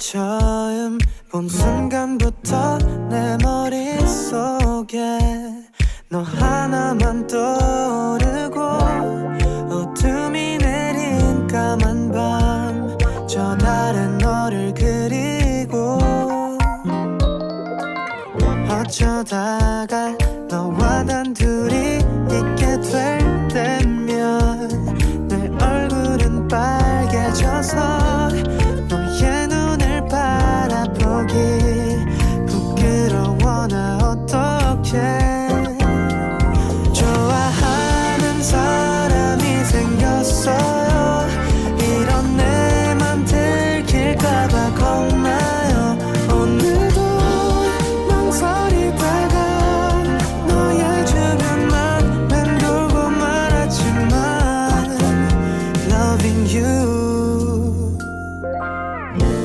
처음 본 순간부터 내 머릿속에 너 하나만 떠오르고 어둠이 내린 까만 밤 저 다른 너를 그리고 어쩌다가 너와 단 둘이 있게 될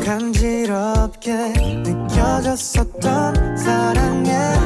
간지럽게 느껴졌었던 사랑의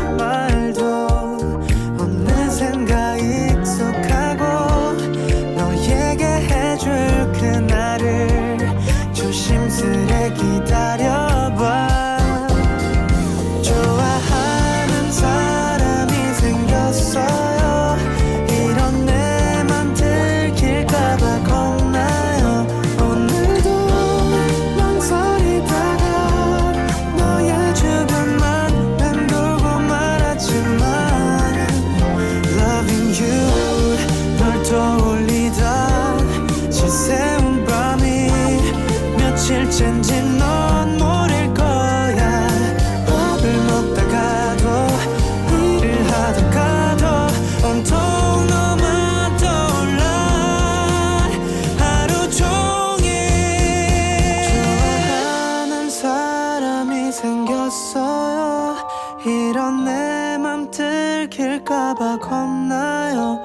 들킬까봐 겁나요.